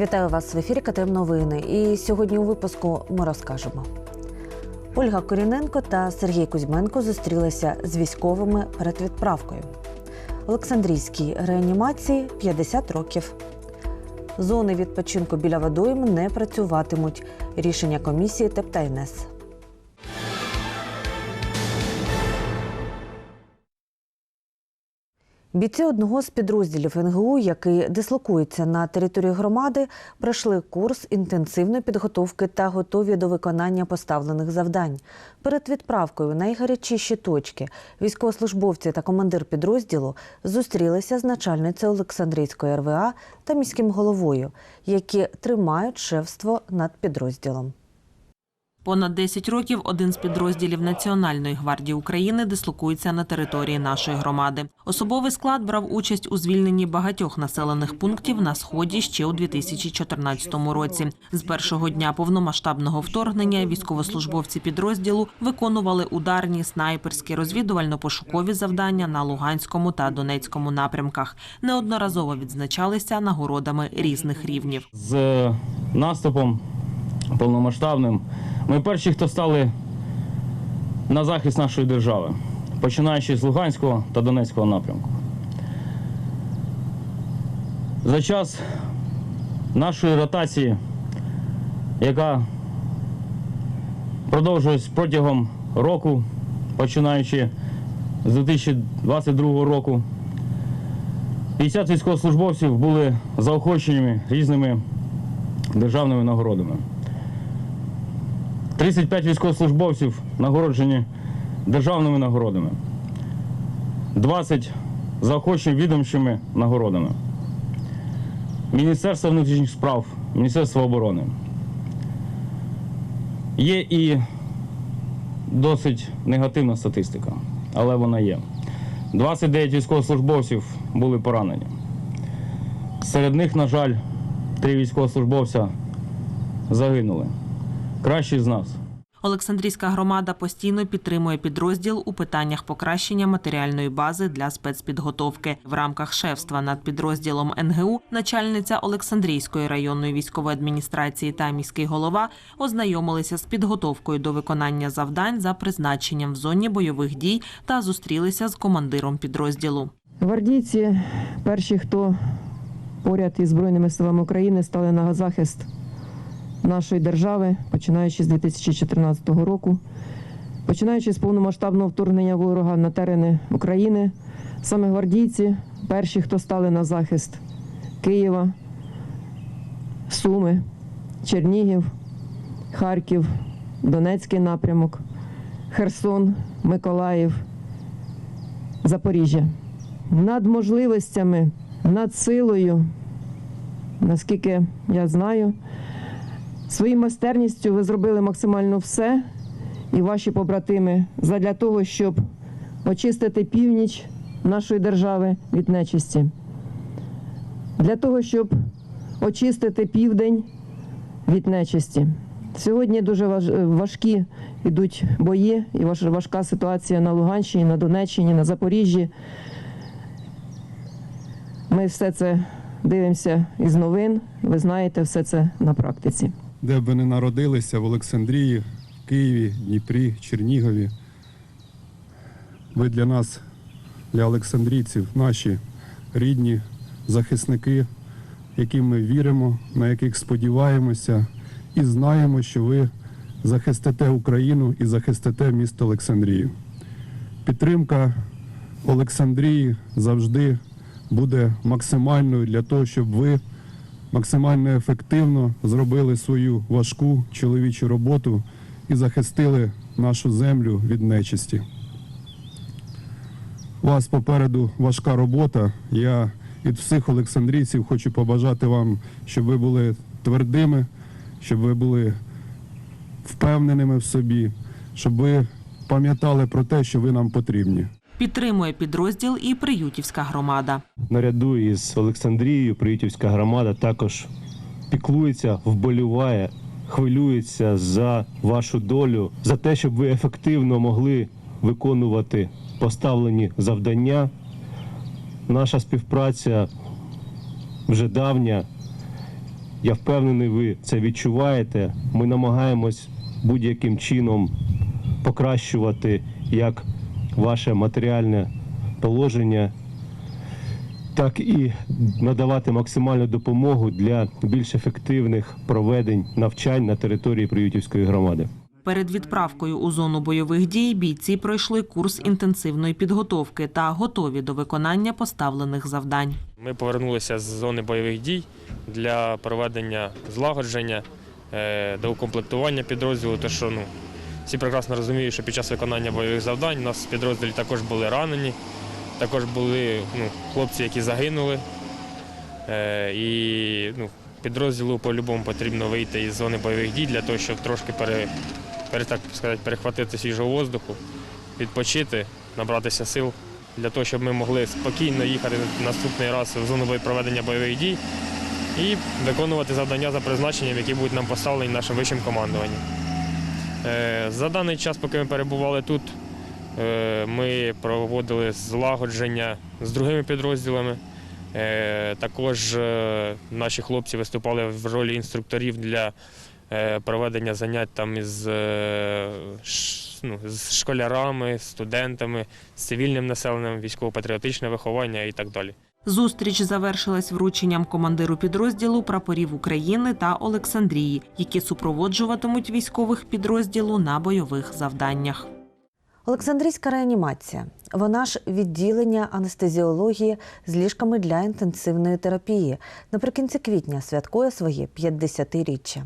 Вітаю вас в ефірі КТМ Новини. І сьогодні у випуску ми розкажемо. Ольга Коріненко та Сергій Кузьменко зустрілися з військовими перед відправкою. Олександрійській реанімації 50 років. Зони відпочинку біля водойм не працюватимуть. Рішення комісії ТЕП-ТНС. Бійці одного з підрозділів НГУ, який дислокується на території громади, пройшли курс інтенсивної підготовки та готові до виконання поставлених завдань. Перед відправкою найгарячіші точки військовослужбовці та командир підрозділу зустрілися з начальницею Олександрійської РВА та міським головою, які тримають шефство над підрозділом. Понад 10 років один з підрозділів Національної гвардії України дислокується на території нашої громади. Особовий склад брав участь у звільненні багатьох населених пунктів на сході ще у 2014 році. З першого дня повномасштабного вторгнення військовослужбовці підрозділу виконували ударні, снайперські, розвідувально-пошукові завдання на Луганському та Донецькому напрямках. Неодноразово відзначалися нагородами різних рівнів. з наступом повномасштабним. Ми перші, хто стали на захист нашої держави, починаючи з Луганського та Донецького напрямку. За час нашої ротації, яка продовжується протягом року, починаючи з 2022 року, 50 військовослужбовців були заохоченими різними державними нагородами. 35 військовослужбовців нагороджені державними нагородами. 20 заохочені відомчими нагородами. Міністерство внутрішніх справ, Міністерство оборони. Є і досить негативна статистика, але вона є. 29 військовослужбовців були поранені. Серед них, на жаль, три військовослужбовця загинули. Кращі з нас. Олександрійська громада постійно підтримує підрозділ у питаннях покращення матеріальної бази для спецпідготовки. В рамках шефства над підрозділом НГУ начальниця Олександрійської районної військової адміністрації та міський голова ознайомилися з підготовкою до виконання завдань за призначенням в зоні бойових дій та зустрілися з командиром підрозділу. Гвардійці, перші, хто поряд із Збройними силами України стали на захист нашої держави, починаючи з 2014 року, починаючи з повномасштабного вторгнення ворога на терени України, саме гвардійці, перші, хто стали на захист Києва, Суми, Чернігів, Харків, Донецький напрямок, Херсон, Миколаїв, Запоріжжя. Над можливостями, над силою, наскільки я знаю, своєю майстерністю ви зробили максимально все і ваші побратими задля того, щоб очистити північ нашої держави від нечисті, для того, щоб очистити південь від нечисті. Сьогодні дуже важкі йдуть бої і важка ситуація на Луганщині, на Донеччині, на Запоріжжі. Ми все це дивимося із новин. Ви знаєте все це на практиці. Де б не народилися в Олександрії, Києві, Дніпрі, Чернігові. Ви для нас, для олександрійців, наші рідні захисники, яким ми віримо, на яких сподіваємося, і знаємо, що ви захистите Україну і захистите місто Олександрію. Підтримка Олександрії завжди буде максимальною для того, щоб ви максимально ефективно зробили свою важку чоловічу роботу і захистили нашу землю від нечисті. У вас попереду важка робота. Я від всіх олександрійців хочу побажати вам, щоб ви були твердими, щоб ви були впевненими в собі, щоб ви пам'ятали про те, що ви нам потрібні. Підтримує підрозділ і Приютівська громада. наряду із Олександрією Приютівська громада також піклується, вболіває, хвилюється за вашу долю, за те, щоб ви ефективно могли виконувати поставлені завдання. Наша співпраця вже давня. Я впевнений, ви це відчуваєте. Ми намагаємось будь-яким чином покращувати як ваше матеріальне положення, так і надавати максимальну допомогу для більш ефективних проведень навчань на території Приютівської громади. Перед відправкою у зону бойових дій бійці пройшли курс інтенсивної підготовки та готові до виконання поставлених завдань. Ми повернулися з зони бойових дій для проведення злагодження, е, доукомплектування підрозділу. Тому що ну, всі прекрасно розуміють, що під час виконання бойових завдань у нас підрозділі також були ранені, також були ну, хлопці, які загинули. Е, І ну, підрозділу по-любому потрібно вийти із зони бойових дій для того, щоб трошки пере, пере, так сказати, перехватити свіжого воздуху, відпочити, набратися сил для того, щоб ми могли спокійно їхати наступний раз в зону проведення бойових дій і виконувати завдання за призначенням, які будуть нам поставлені нашим вищим командуванням. Е, За даний час, поки ми перебували тут, е, ми проводили злагодження з другими підрозділами. Е, Також наші хлопці виступали в ролі інструкторів для проведення занять там із, ну, з школярами, студентами, з цивільним населенням, військово-патріотичне виховання і так далі. Зустріч завершилась врученням командиру підрозділу прапорів України та Олександрії, які супроводжуватимуть військових підрозділу на бойових завданнях. Олександрійська реанімація. Вона ж відділення анестезіології з ліжками для інтенсивної терапії. Наприкінці квітня святкує своє 50-річчя.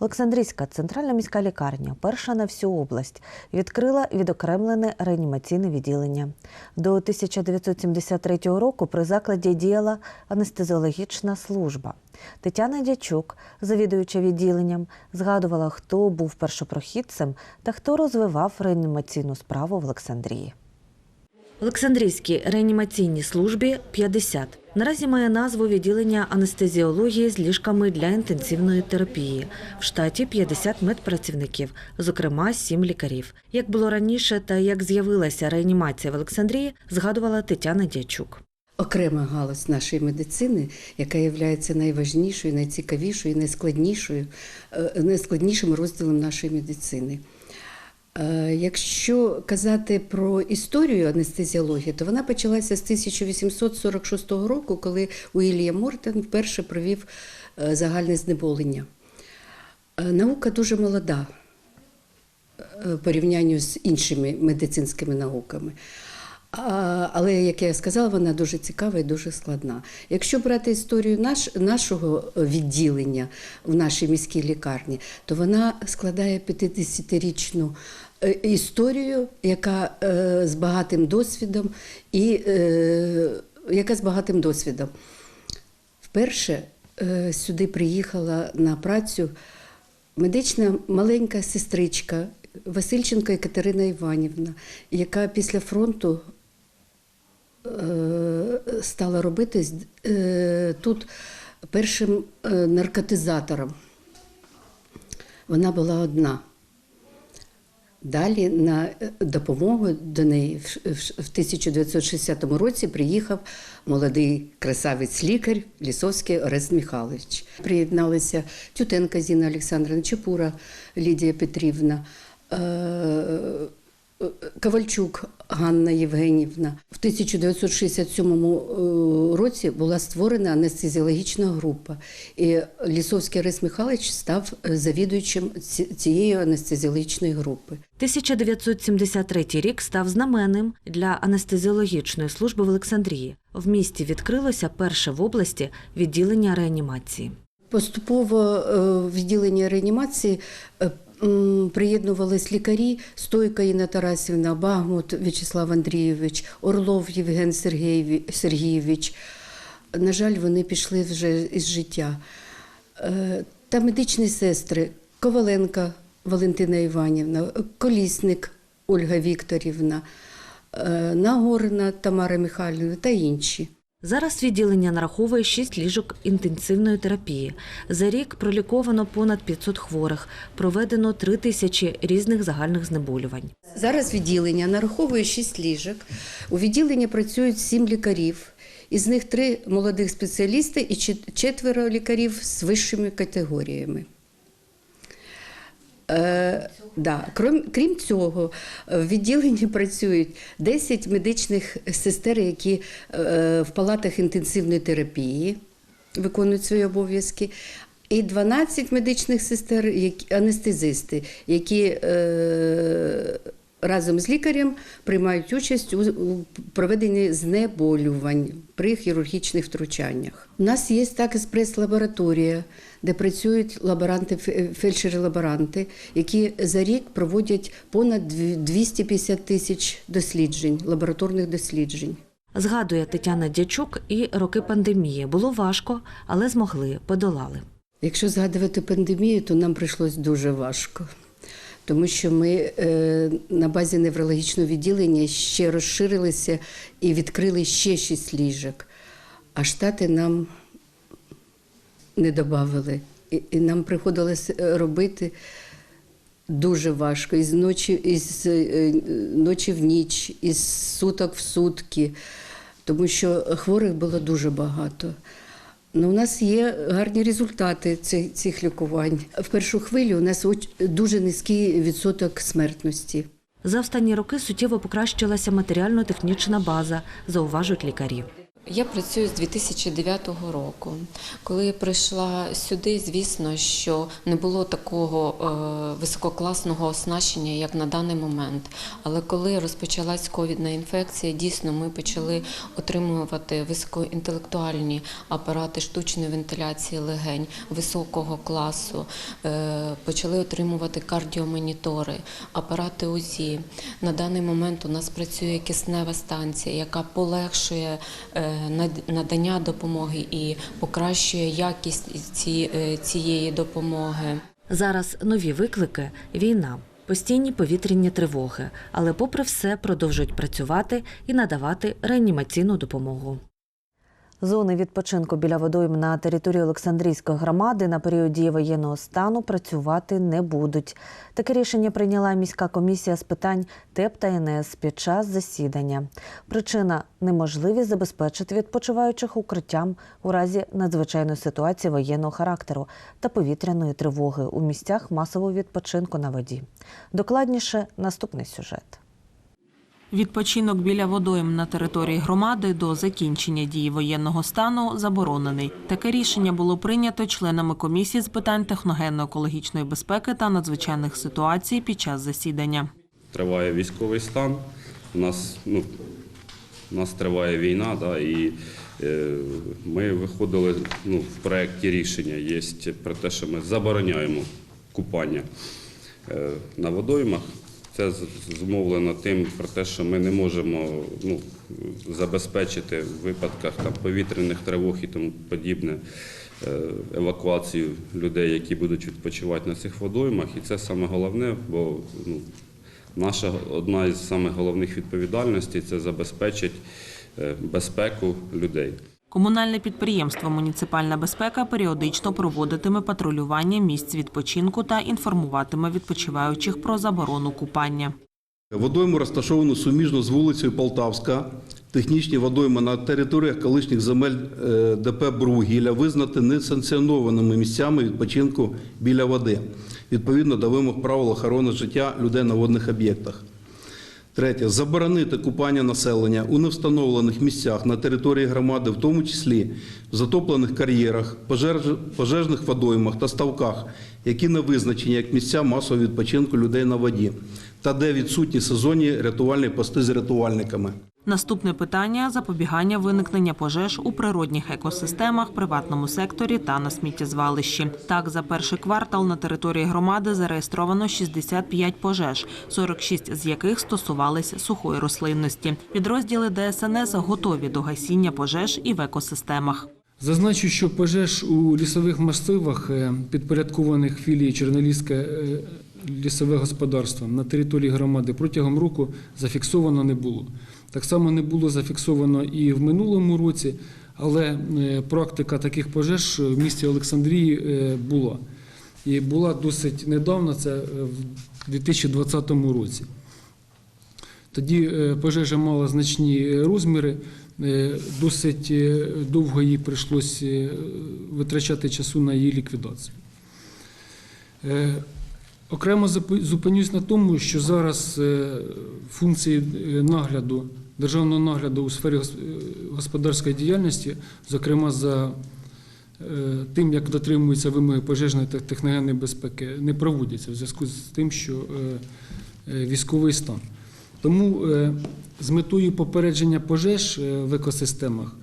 Олександрійська центральна міська лікарня, перша на всю область, відкрила відокремлене реанімаційне відділення. До 1973 року при закладі діяла анестезіологічна служба. Тетяна Дячук, завідуюча відділенням, згадувала, хто був першопрохідцем та хто розвивав реанімаційну справу в Олександрії. Олександрійській реанімаційній службі 50. Наразі має назву відділення анестезіології з ліжками для інтенсивної терапії. В штаті 50 медпрацівників, зокрема 7 лікарів. Як було раніше та як з'явилася реанімація в Олександрії, згадувала Тетяна Дячук. окрема галузь нашої медицини, яка є найважнішою, найцікавішою, найскладнішою, е, найскладнішим розділом нашої медицини. Е, Якщо казати про історію анестезіології, то вона почалася з 1846 року, коли Уільям Мортен вперше провів е, загальне знеболення. Е, Наука дуже молода в порівнянні з іншими медицинськими науками. А, Але, як я сказала, вона дуже цікава і дуже складна. Якщо брати історію наш, нашого відділення в нашій міській лікарні, то вона складає 50-річну е, історію, яка е, з багатим досвідом і е, яка з багатим досвідом. Вперше е, сюди приїхала на працю медична маленька сестричка Васильченко Катерина Іванівна, яка після фронту стала робити е, тут першим е, наркотизатором. Вона була одна. Далі на е, допомогу до неї в ш- в ш- в 1960 році приїхав молодий красавець-лікар Лісовський Орест Михайлович. Приєдналися Тютенка Зіна Олександровна, Чепура Лідія Петрівна, е, е, Ковальчук Ганна Євгенівна. В 1967 е, році була створена анестезіологічна група, і Лісовський Орест Михайлович став е, завідуючим цієї анестезіологічної групи. 1973 рік став знаменним для анестезіологічної служби в Олександрії. В місті відкрилося перше в області відділення реанімації. Поступово е, в відділенні реанімації приєднувались лікарі Стойка Інна Тарасівна, Багмут В'ячеслав Андрійович, Орлов Євген Сергійович. На жаль, вони пішли вже із життя. Е, Та медичні сестри Коваленка Валентина Іванівна, Колісник Ольга Вікторівна, е, Нагорна Тамара Михайлівна та інші. Зараз відділення нараховує 6 ліжок інтенсивної терапії. За рік проліковано понад 500 хворих, проведено 3 тисячі різних загальних знеболювань. Зараз відділення нараховує 6 ліжок. У відділенні працюють 7 лікарів Із них три молодих спеціалісти і чет- четверо лікарів з вищими категоріями. Е, да. крім, крім цього, е, в відділенні працюють 10 медичних сестер, які е, в палатах інтенсивної терапії виконують свої обов'язки, і 12 медичних сестер, які, анестезисти, які е, разом з лікарем приймають участь у, проведенні знеболювань при хірургічних втручаннях. У нас є так експрес-лабораторія, де працюють лаборанти, фельдшери-лаборанти, які за рік проводять понад дві- 250 тисяч досліджень, лабораторних досліджень. Згадує Тетяна Дячук і роки пандемії. Було важко, але змогли, подолали. Якщо згадувати пандемію, то нам прийшлось дуже важко. Тому що ми е, на базі неврологічного відділення ще розширилися і відкрили ще шість ліжок, а штати нам не додавали. І, нам приходилось е, робити дуже важко із ночі, із е, ночі в ніч, із суток в сутки, тому що хворих було дуже багато. Ну, у нас є гарні результати цих, лікувань. В першу хвилю у нас дуже низький відсоток смертності. За останні роки суттєво покращилася матеріально-технічна база, зауважують лікарі. Я працюю з 2009 року. Коли я прийшла сюди, звісно, що не було такого е, висококласного оснащення, як на даний момент. Але коли розпочалась ковідна інфекція, дійсно ми почали отримувати високоінтелектуальні апарати штучної вентиляції легень високого класу, е, почали отримувати кардіомонітори, апарати УЗІ. На даний момент у нас працює киснева станція, яка полегшує е, надання допомоги і покращує якість е, цієї допомоги. Зараз нові виклики війна, постійні повітряні тривоги, але попри все продовжують працювати і надавати реанімаційну допомогу. Зони відпочинку біля водойм на території Олександрійської громади на період дії воєнного стану працювати не будуть. Таке рішення прийняла міська комісія з питань ТЕП та НС під час засідання. Причина неможливість забезпечити відпочиваючих укриттям у разі надзвичайної ситуації воєнного характеру та повітряної тривоги у місцях масового відпочинку на воді. Докладніше наступний сюжет. Відпочинок біля водойм на території громади до закінчення дії воєнного стану заборонений. Таке рішення було прийнято членами комісії з питань техногенно-екологічної безпеки та надзвичайних ситуацій під час засідання. триває військовий стан. У нас, ну, у нас триває війна, да, і е, ми виходили ну, в проєкті рішення є про те, що ми забороняємо купання е, на водоймах. Це зумовлено тим про те, що ми не можемо ну, забезпечити в випадках там, повітряних тривог і тому подібне е, евакуацію людей, які будуть відпочивати на цих водоймах. І це саме головне, бо ну, Наша одна із самих головних відповідальностей це забезпечити е, безпеку людей. Комунальне підприємство Муніципальна безпека періодично проводитиме патрулювання місць відпочинку та інформуватиме відпочиваючих про заборону купання. Водойму розташовано суміжно з вулицею Полтавська. Технічні водойми на територіях колишніх земель е, ДП Бругілля визнати несанкціонованими місцями відпочинку біля води, відповідно до вимог правил охорони життя людей на водних об'єктах. Третє. Заборонити купання населення у невстановлених місцях на території громади, в тому числі в затоплених кар'єрах, пожеж- пожежних водоймах та ставках, які не визначені як місця масового відпочинку людей на воді, та де відсутні сезонні рятувальні пости з рятувальниками. Наступне питання запобігання виникнення пожеж у природних екосистемах, приватному секторі та на сміттєзвалищі. Так, за перший квартал на території громади зареєстровано 65 пожеж, 46 з яких стосувались сухої рослинності. Підрозділи ДСНС готові до гасіння пожеж і в екосистемах. Зазначу, що пожеж у лісових масивах, е, підпорядкованих філії Чорноліське е, лісове господарство на території громади протягом року зафіксовано не було. Так само не було зафіксовано і в минулому році, але е, практика таких пожеж в місті Олександрії е, була. І була досить недавно, це е, в 2020 році. Тоді пожежа мала значні розміри. Досить довго їй прийшлося е, витрачати часу на її ліквідацію. Окремо зупи- зупинюсь на тому, що зараз функції нагляду, державного нагляду у сфері е, господарської діяльності, зокрема за е, тим, як дотримуються вимоги пожежної та техногенної безпеки, не проводяться в зв'язку з тим, що е, військовий стан. Тому з метою попередження пожеж в екосистемах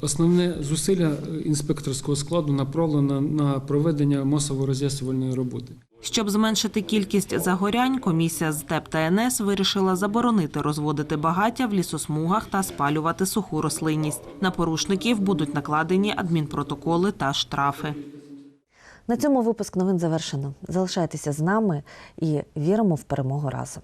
основне зусилля е, інспекторського складу направлено на проведення масово-роз'яснювальної роботи. Щоб зменшити кількість загорянь, комісія з ТЕП та НС вирішила заборонити розводити багаття в лісосмугах та спалювати суху рослинність. На порушників будуть накладені адмінпротоколи та штрафи. На цьому випуск новин завершено. Залишайтеся з нами і віримо в перемогу разом.